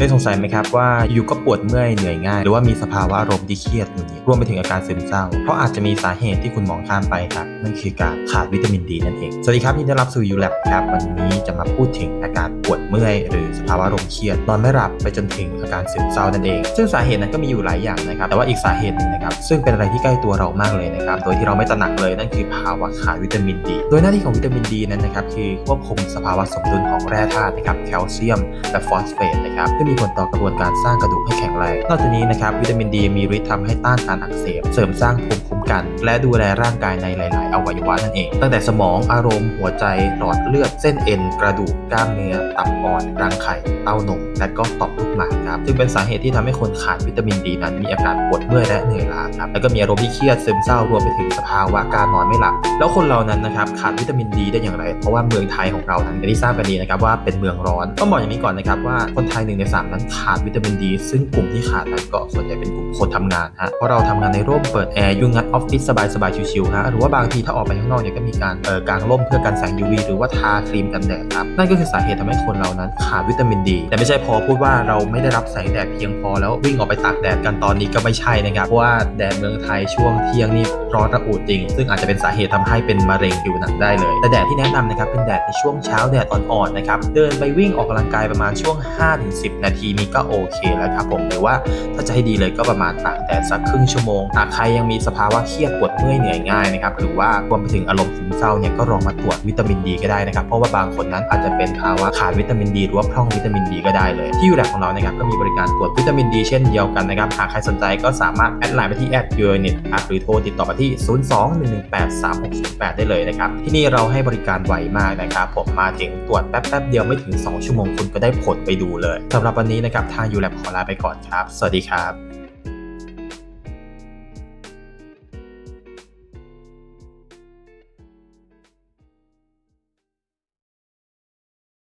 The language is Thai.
เคยสงสัยไหมครับว่าอยู่ก็ปวดเมื่อยเหนื่อยง่าย หรือว่ามีสภาวะอารมณ์ที่เครียดหงุดหงิดรวมไปถึงอาการซึมเศร้า เพราะอาจจะมีสาเหตุที่คุณมองข้ามไปครับนั่นคือการขาดวิตามินดีนั่นเอง สวัสดีครับยินดีต้อนรับสู่ยูแลบครับวันนี้จะมาพูดถึงอาการปวดเมื่อย หรือสภาวะอารมณ์เครียดนอนไม่หลับไปจนถึงอาการซึมเศร้านั่นเอง ซึ่งสาเหตุนั้นก็มีอยู่หลายอย่างนะครับแต่ว่าอีกสาเหตุหนึงนะครับซึ่งเป็นอะไรที่ใกล้ตัวเรามากเลยนะครับโดยที่เราไม่ตระหนักเลยนั่นคือภาวะขาดวิตามินดี โดยหน้าที่ของวิตามินดีนั้นนะครับคือควบคุมสภาวะสมดุลของแร่ธาตุนะครับแคลเซียมและฟอสเฟตนะครับมีผลต่อกระบวนการสร้างกระดูกให้แข็งแรง นอกจากนี้นะครับวิตามินดีมีฤทธิ์ทำให้ต้านการอักเสบ เสริมสร้างภูมิคุ้มกัน และดูแลร่างกายในหลาย ๆ อวัยวะนั่นเอง ตั้งแต่สมองอารมณ์หัวใจหลอดเลือดเส้นเอ็น กระดูกกล้ามเนื้อตับอ่อนรังไข่เต้านมและก็ต่อมลูกหมาก ครับจึงเป็นสาเหตุที่ทำให้คนขาดวิตามินดีนั้น มีอาการปวดเมื่อยและเหนื่อยล้าครับแล้วก็มีอารมณ์ที่เครียดซึมเศร้ารวมไปถึงสภาวะการนอนไม่หลับ แล้วคนเรานั้นนะครับขาดวิตามินดีได้อย่างไร เพราะว่าเมืองไทยของเรานั้นอย่ที่ทราบกันดีนะครับว่าเป็นเมืองร้อนต้องบอกอย่างนี้ก่อนนะครับว่าคนไทยหนึ่งในสามนั้นขาดวิตามินดี ซึ่งกลุ่มที่ขาดนั้นก็ส่วนใหญ่เป็นกลุ่มคนทำงานฮะเพราะเราทำงานในร่มเปิดแอร์ยุ่งงัดออฟฟิศสบายๆชิวๆฮะหรือว่าบางทีถ้าออกไปข้างนอกเนี่ยก็มีการเอ่อกางร่มเพื่อกันแสง UV หรือว่าทาครีมกันแดดครับนั่นก็คือสาเหตุทำให้คนเรานั้นขาดวิตามินดี แต่ไม่ใช่พอพูดว่าเราไม่ได้รับแสงแดดเพียงพอแล้ววิ่งออกไปตากแดดกันตอนนี้ก็ไม่ใช่นะครับเพราะว่าแดดเมืองไทยช่วงเที่ยงนี่ร้อนระอุจริง ซึ่งอาจจะเป็นสาเหตุทำให้เป็นมะเร็งผิวหนังได้เลย แต่แดดที่แนะนำนะครับเป็นแดดในช่วงเช้าแดดอ่อนๆนะครับเดินไปวิ่งออกกำลังกายประมาณช่วง 5-10 นาทีนี้ก็โอเคแล้วครับผมหรือว่าถ้าจะให้ดีเลยก็ประมาณตากแดดสักครึ่งชั่วโมงหากใครยังมีสภาวะเครียดปวดเมื่อยเหนื่อยง่ายนะครับหรือว่ารวมไปถึงอารมณ์ มเศร้าเนี่ยก็ลองมาตรวจวิตามินดีก็ได้นะครับเพราะว่าบางคนนั้นอาจจะเป็นภาวะขาดวิตามินดีหรือว่าพร่องวิตามินดีก็ได้เลย ที่ยูแลบของเรานะครับก็มีบริการตรวจวิตามินดีเช่นเดียวกันนะครับหากใครสนใจก็สามารถแอดไลน์ไปที่แอดยูนิตหรือโทรติดต่อมาที่ 02-118-3608 ได้เลยนะครับที่นี่เราให้บริการไวมากนะครับผมมาถึงตรวจแป๊บๆเดียวไม่ถึง 2 ชั่วโมงคุณก็ได้ผลไปดูเลยสำหรับวันนี้นะครับทางยูแลบขอลาไปก่อนครับ สวัสดีครับ